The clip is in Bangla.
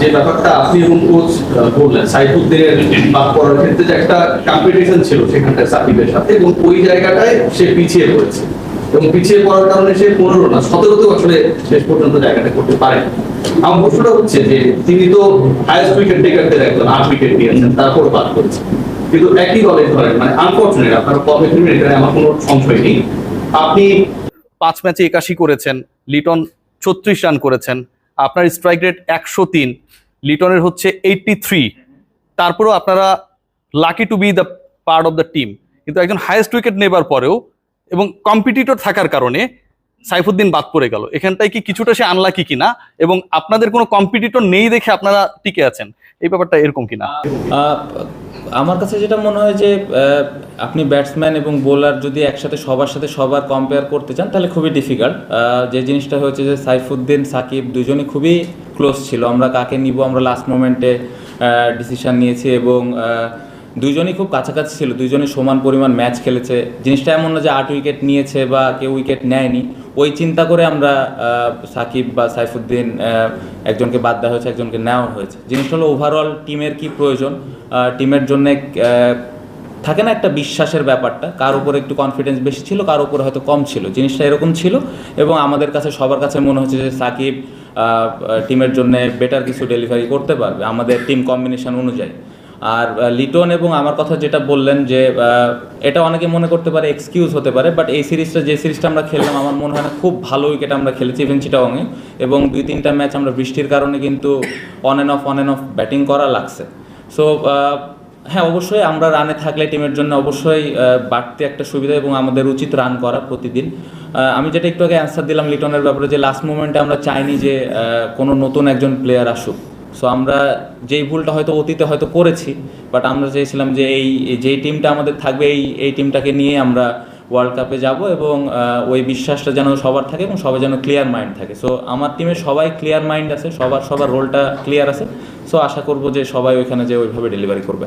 যে ব্যাপারটা আপনি এবং কোচ বললেন, সাইফুদ্দিনের বাদ পড়ার ক্ষেত্রে যে একটা কম্পিটিশন ছিল সেখানটায় সাকিবের সাথে এবং ওই জায়গাটায় সে পিছিয়ে পড়েছে। এবং পিছিয়ে পড়ার কারণে সে পনেরো না, সতেরোতেও আসলে শেষ পর্যন্ত জায়গাটা করতে পারেন। আমার প্রশ্নটা হচ্ছে যে তিনি তো হায়েস্ট উইকেট টেকারদের একজন, আট উইকেট নিয়েছেন তারপর বাদ করেছেন কিন্তু একই দলে ধরেন মানে আনফর্চুনেট আপনার কবে ফিরবেন এটা আমার কোনো সংশয় নেই। আপনি পাঁচ ম্যাচে একাশি করেছেন, লিটন ছত্রিশ রান করেছেন আপনার স্ট্রাইক রেট একশো তিন, লিটনের হচ্ছে এইটটি থ্রি তারপরেও আপনারা lucky to be the part of the team কিন্তু একজন হায়েস্ট উইকেট নেবার পরেও এবং কম্পিটিটর থাকার কারণে সাইফুদ্দিন বাদ পড়ে গেল। এখানটায় কি কিছুটা সে আনলাকি কিনা? এবং আপনাদের কোনো কম্পিটিটর নেই দেখে আপনারা টিকে আছেন? এই ব্যাপারটা এরকম কিনা? আমার কাছে যেটা মনে হয় যে আপনি ব্যাটসম্যান এবং বোলার যদি একসাথে সবার সাথে সবার কম্পেয়ার করতে চান, তাহলে খুবই ডিফিকাল্ট যে জিনিসটা হয়েছে যে, সাইফুদ্দিন, সাকিব দুজনই খুবই ক্লোজ ছিল। আমরা কাকে নিব, আমরা লাস্ট মোমেন্টে ডিসিশন নিয়েছি এবং দুইজনই খুব কাছাকাছি ছিল, দুইজনই সমান পরিমাণ ম্যাচ খেলেছে। জিনিসটা এমন না যে আট উইকেট নিয়েছে বা কেউ উইকেট নেয়নি। ওই চিন্তা করে আমরা সাকিব বা সাইফুদ্দিন একজনকে বাদ দেওয়া হয়েছে, একজনকে নেওয়া হয়েছে। জিনিসটা হলো ওভারঅল টিমের কি প্রয়োজন? টিমের জন্য থাকে না একটা বিশ্বাসের ব্যাপারটা, কার উপরে একটু কনফিডেন্স বেশি ছিল, কার উপরে হয়তো কম ছিল। জিনিসটা এরকম ছিল এবং আমাদের কাছে, সবার কাছে মনে হচ্ছে যে সাকিব টিমের জন্য বেটার কিছু ডেলিভারি করতে পারবে, আমাদের টিম কম্বিনেশন অনুযায়ী। আর লিটন এবং আমার কথা যেটা বললেন যে এটা অনেকে মনে করতে পারে এক্সকিউজ হতে পারে বাট এই সিরিজটা, যে সিরিজটা আমরা খেললাম, আমার মনে হয় না খুব ভালো উইকেট আমরা খেলেছি ইভেন চিটাগংয়ে এবং দুই তিনটা ম্যাচ আমরা বৃষ্টির কারণে কিন্তু on and off on and off batting করা লাগছে। সো হ্যাঁ অবশ্যই আমরা রানে থাকলে টিমের জন্য অবশ্যই বাড়তি একটা সুবিধা এবং আমাদের উচিত রান করা প্রতিদিন। আমি যেটা একটু আগে অ্যান্সার দিলাম লিটনের ব্যাপারে যে লাস্ট মোমেন্টে আমরা চাইনি যে কোনো নতুন একজন প্লেয়ার আসুক। সো আমরা যেই ভুলটা হয়তো অতীতে হয়তো করেছি বাট আমরা চেয়েছিলাম যে এই, যেই টিমটা আমাদের থাকবে, এই এই টিমটাকে নিয়ে আমরা ওয়ার্ল্ড কাপে যাব এবং ওই বিশ্বাসটা যেন সবার থাকে এবং সবাই যেন ক্লিয়ার মাইন্ড থাকে। সো আমার টিমে সবাই ক্লিয়ার মাইন্ড আছে, সবার সবার রোলটা ক্লিয়ার আছে। সো আশা করব যে সবাই ওইখানে যে ওইভাবে ডেলিভারি করবে।